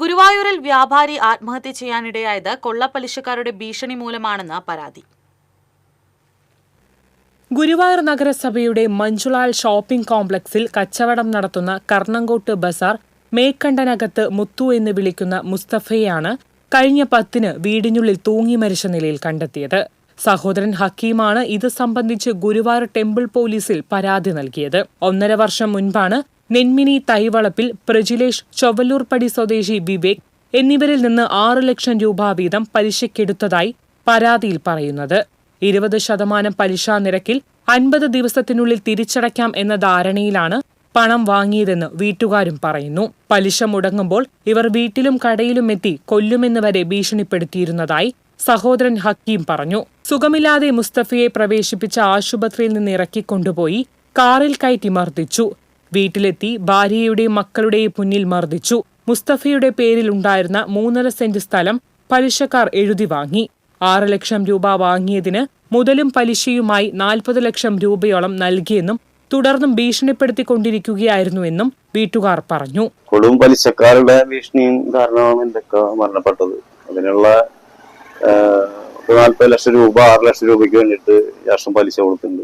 ഗുരുവായൂരിൽ വ്യാപാരി ആത്മഹത്യ ചെയ്യാനിടയായത് കൊള്ളപ്പലിശക്കാരുടെ ഭീഷണി മൂലമാണെന്ന് പരാതി. ഗുരുവായൂർ നഗരസഭയുടെ മഞ്ചുളാൽ ഷോപ്പിംഗ് കോംപ്ലക്സിൽ കച്ചവടം നടത്തുന്ന കർണങ്കോട്ട് ബസാർ മേക്കണ്ടനകത്ത് മുത്തു എന്ന് വിളിക്കുന്ന മുസ്തഫയെയാണ് കഴിഞ്ഞ പത്തിന് വീടിനുള്ളിൽ തൂങ്ങി മരിച്ച നിലയിൽ കണ്ടെത്തിയത്. സഹോദരൻ ഹക്കീമാണ് ഇത് സംബന്ധിച്ച് ഗുരുവായൂർ ടെമ്പിൾ പോലീസിൽ പരാതി നൽകിയത്. ഒന്നര വർഷം മുൻപാണ് നെന്മിനി തൈവളപ്പിൽ പ്രജിലേഷ് ചൊവ്വല്ലൂർപ്പടി സ്വദേശി വിവേക് എന്നിവരിൽ നിന്ന് ആറ് ലക്ഷം രൂപ വീതം പലിശയ്ക്കെടുത്തതായി പരാതിയിൽ പറയുന്നത്. ഇരുപത് ശതമാനം പലിശ നിരക്കിൽ അൻപത് ദിവസത്തിനുള്ളിൽ തിരിച്ചടയ്ക്കാം എന്ന ധാരണയിലാണ് പണം വാങ്ങിയതെന്ന് വീട്ടുകാരും പറയുന്നു. പലിശ മുടങ്ങുമ്പോൾ ഇവർ വീട്ടിലും കടയിലും എത്തി കൊല്ലുമെന്ന് വരെ ഭീഷണിപ്പെടുത്തിയിരുന്നതായി സഹോദരൻ ഹക്കീം പറഞ്ഞു. സുഖമില്ലാതെ മുസ്തഫയെ പ്രവേശിപ്പിച്ച ആശുപത്രിയിൽ നിന്ന് ഇറക്കിക്കൊണ്ടുപോയി കാറിൽ കയറ്റി മർദ്ദിച്ചു. വീട്ടിലെത്തി ഭാര്യയുടെയും മക്കളുടെയും മുന്നിൽ മർദ്ദിച്ചു. മുസ്തഫയുടെ പേരിൽ ഉണ്ടായിരുന്ന മൂന്നര സെന്റ് സ്ഥലം പലിശക്കാർ എഴുതി വാങ്ങി. ആറ് ലക്ഷം രൂപ വാങ്ങിയതിന് മുതലും പലിശയുമായി നാൽപ്പത് ലക്ഷം രൂപയോളം നൽകിയെന്നും തുടർന്നും ഭീഷണിപ്പെടുത്തിക്കൊണ്ടിരിക്കുകയായിരുന്നുവെന്നും വീട്ടുകാർ പറഞ്ഞു. കൊടും പലിശക്കാരുടെ ഭീഷണിയും കാരണമാണ് എന്തൊക്കെ മരണപ്പെട്ടത്? അതിനുള്ള നാൽപ്പത് ലക്ഷം രൂപ ആറ് ലക്ഷം രൂപയ്ക്ക് വേണ്ടിയിട്ട് രാഷ്ട്രം പലിശ കൊടുത്തിട്ടുണ്ട്.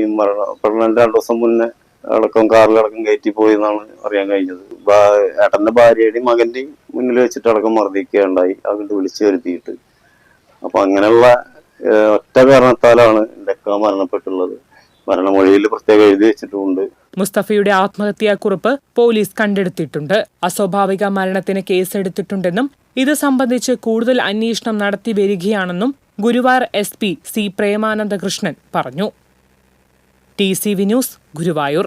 ഈ മരണപ്പെടുന്നതിന്റെ രണ്ടു ദിവസം മുന്നേ അടക്കം കാറിലടക്കം കയറ്റി പോയി എന്നാണ് അറിയാൻ കഴിഞ്ഞത്. ഏട്ടന്റെ ഭാര്യയുടെയും മകന്റെയും മുന്നിൽ വെച്ചിട്ട് അടക്കം മർദ്ദിക്കുകയുണ്ടായി. അങ്ങോട്ട് വിളിച്ചു വരുത്തിയിട്ട്. അപ്പൊ അങ്ങനെയുള്ള ഒറ്റ കാരണത്താലാണ് എന്തൊക്കെ മരണപ്പെട്ടുള്ളത്. മരണമൊഴിയിൽ പ്രത്യേകം എഴുതി വെച്ചിട്ടുമുണ്ട് മുസ്തഫയുടെ ആത്മഹത്യാക്കുറിപ്പ് പോലീസ് കണ്ടെടുത്തിട്ടുണ്ട്. അസ്വാഭാവിക മരണത്തിന് കേസെടുത്തിട്ടുണ്ടെന്നും ഇത് സംബന്ധിച്ച് കൂടുതൽ അന്വേഷണം നടത്തി വരികയാണെന്നും Guruvayur S P C Premanandakrishnan പറഞ്ഞു. T C V news Guruvayur.